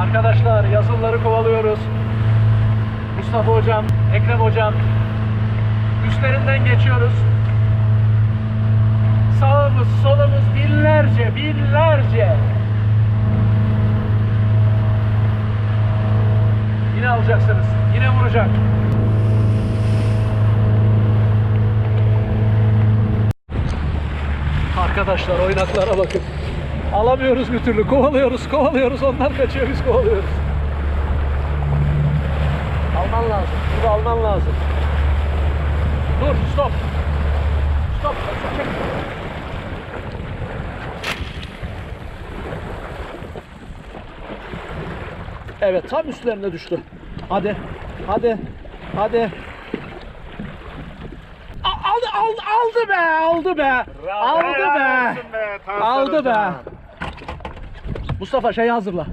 Arkadaşlar yazılları kovalıyoruz. Mustafa hocam, Ekrem hocam. Üstlerinden geçiyoruz. Sağımız, solumuz binlerce, binlerce. Yine alacaksınız. Yine vuracak. Arkadaşlar oynaklara bakın. Alamıyoruz bir türlü. Kovalıyoruz, kovalıyoruz. Onlar kaçıyor, biz kovalıyoruz. Alman lazım. Bunu alman lazım. Dur, stop. Stop, stop, çek. Evet, tam üstlerine düştü. Hadi, hadi, hadi. A- Aldı, aldı, aldı be, aldı be. Aldı be. Aldı be. Mustafa şeyi hazırla.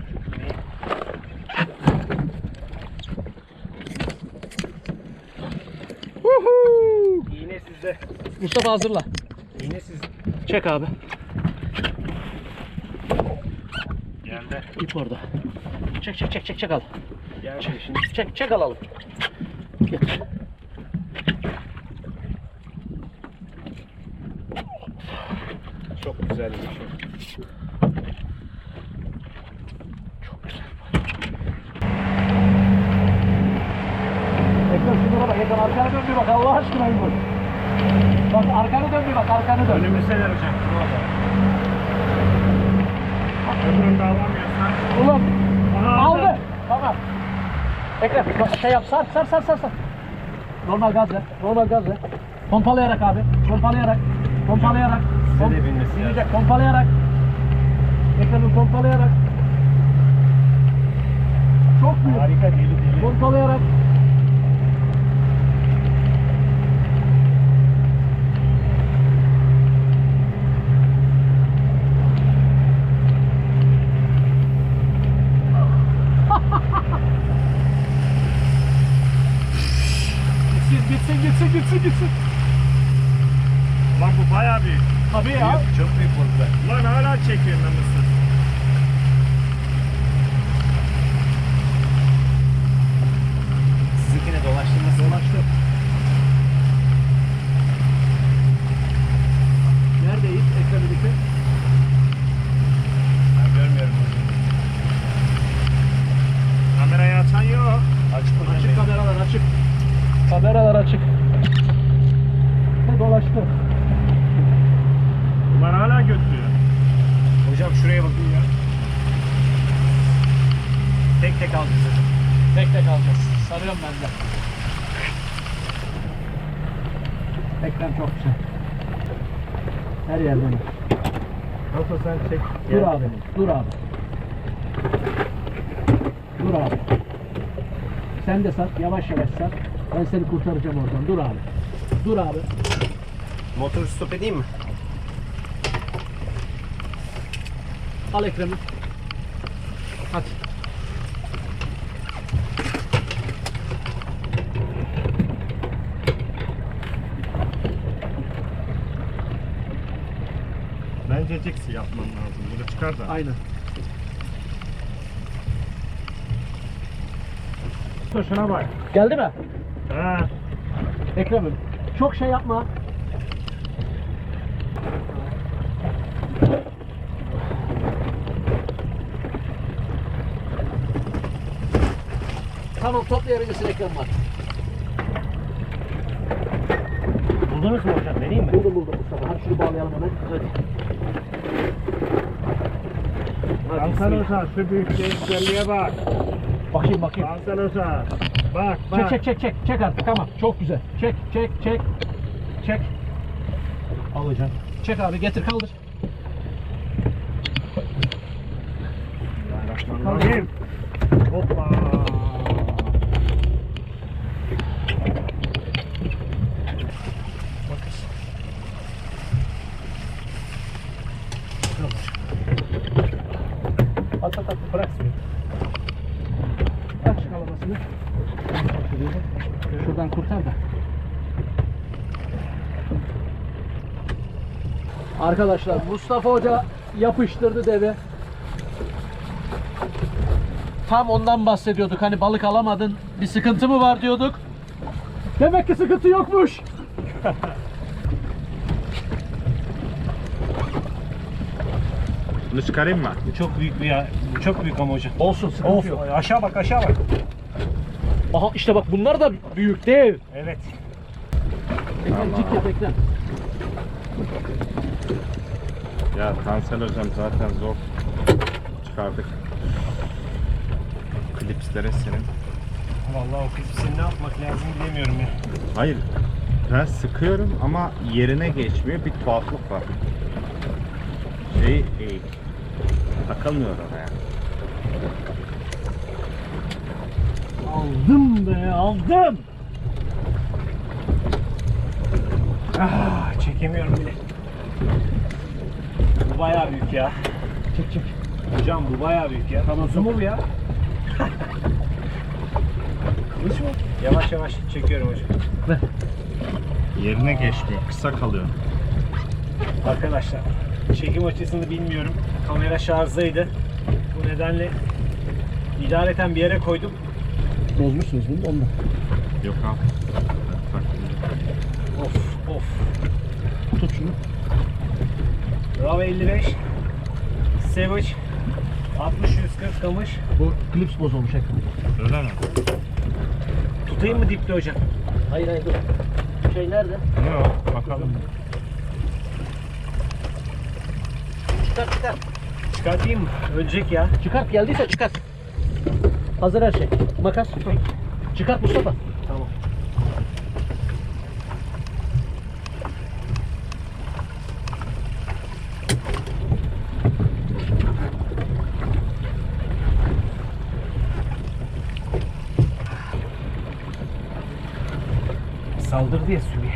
İğne sizde. Mustafa hazırla. İğne sizde. Çek abi. Geldi. İp orada. Çek çek çek çek çek al. Geldi şimdi. Çek çek alalım. Getir. Çok güzel bir şey. Şunlara bak. Ekrem arkana dön bir bak. Allah aşkına bir bak. Bak arkanı dön bir bak. Arkanı dön. Önümüzde de hocam. Öbürünü de alamıyorsan. Ulan aldı. Tamam. Ekrem bak şey yap. Sar sar sar sar. sar. Normal gaz ver. Normal gaz ver. Pompalayarak abi. Pompalayarak. Pompalayarak. Size de binmesi lazım. Pompalayarak. Ekrem'i pompalayarak. Çok büyük. Harika deli deli. Pompalayarak. gitsin gitsin gitsin gitsin. Lan bu bayağı büyük. Tabii ya. Çok büyük balıklar. Lan hala çekiyor namussuz. Sizinkine dolaştırması. Dolaştı. Neredeyiz Ekrem'deki? Ben görmüyorum hocam. Kamerayı açan yok. Açık hocam. Açık kameralar açık. Kameralar açık. Ve dolaştı. Bunlar hala götürüyor. Hocam şuraya bakın ya. Tek alacağız. Tek tek alacağız. Sarıyorum ben de. Ekrem çok güzel. Her yerden. Nasıl sen çek. Dur abi. Dur abi. Dur abi. Sen de sar. Yavaş yavaş sar. Ben seni kurtaracağım oradan. Dur abi. Dur abi. Motoru stop edeyim mi? Al Ekrem'i. Hadi. Jax'i yapman lazım. Bunu çıkar da. Aynen. Şuna bak. Geldi mi? Ha. Ekrem'im. Çok şey yapma. Tamam toplayabilirsin Ekrem var. Buldunuz mu hocam? Vereyim mi? Buldum buldum Mustafa. Hadi şunu bağlayalım hemen. Hadi. Bismillah. Hoca şu büyük güzelliğe bak. Bakayım bakayım. Hasan Hoca. Bak Çek bak. çek çek çek. Çek artık tamam. Çok güzel. Çek çek çek. Çek. Alacağım. Çek abi getir kaldır. Bismillahirrahmanirrahim. Hoppa. At at at bırak suyu. Aç kalamasını. Şuradan kurtar da. Arkadaşlar Mustafa Hoca yapıştırdı devi. tam ondan bahsediyorduk. Hani balık alamadın, bir sıkıntı mı var diyorduk. Demek ki sıkıntı yokmuş. Bunu çıkarayım mı? Bu çok büyük bir ya. Çok büyük ama hocam. Olsun sıkıntı Of yok. aşağı bak aşağı bak. Aha işte bak bunlar da büyük dev. Evet. Bekle, cik bekle. Ya Tansel hocam zaten zor çıkardık. Klipslere senin. Vallahi o kız ne yapmak lazım bilemiyorum ya. Hayır. Ben sıkıyorum ama yerine geçmiyor. Bir tuhaflık var. Şey değil. Takılmıyor oraya. Aldım be aldım. Ah, çekemiyorum bile. Bu bayağı büyük ya. Çek çek. Hocam bu bayağı büyük ya. Tamam, Su mu bu ya? Kılıç mı? Yavaş yavaş çekiyorum hocam. Yerine geçmiyor. Kısa kalıyor. Arkadaşlar çekim açısını bilmiyorum. Kamera şarjdaydı. Bu nedenle idareten bir yere koydum. Bozmuşsunuz bunu da ondan. Yok abi. Of of. Tut şunu. Rav 55 Savage 60 140 kamış. Bu klips bozulmuş ekran. Öyle mi? Tutayım mı dipte hocam? Hayır hayır dur. Şey nerede? Ne o? Bakalım. Çıkart çıkart. Çıkartayım mı? Ölecek ya. Çıkart geldiyse çıkart. Hazır her şey. Makas. Çıkart Mustafa. Tamam. Saldırdı ya sürüye.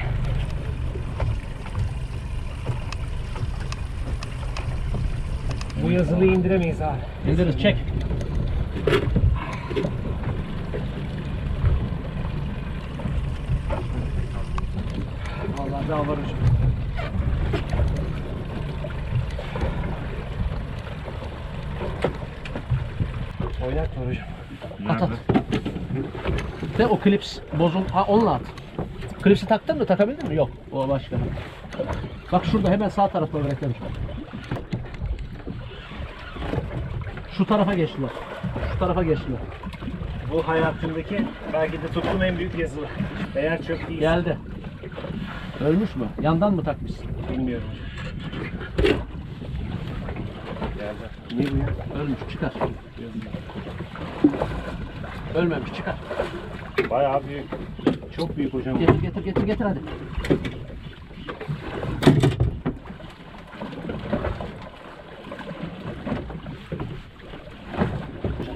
Bu yazılıyı indiremeyiz abi. İndiririz çek. Vallahi daha var hocam. Oynat var hocam. At at. De o klips bozul. Ha onunla at. Klipsi taktın mı? Takabildin mi? Yok. O başka. Bak şurada hemen sağ tarafta bırakmış. Şu tarafa geçtiler. Şu tarafa geçtiler. Bu hayatımdaki belki de tuttuğum en büyük yazılı. Eğer çöp değil. Geldi. Ölmüş mü? Yandan mı takmışsın? Bilmiyorum. Ne bu ya? Ölmüş. Çıkar. Ölmemiş. Çıkar. Bayağı büyük. Çok büyük hocam. Getir getir getir getir hadi.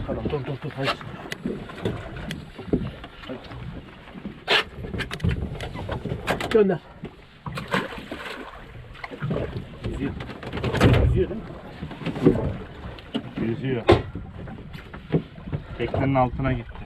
Bakalım dur dur dur hadi. Hadi. Gönder. Yüzüyor. Yüzüyor değil mi? Yüzüyor. Teknenin altına git.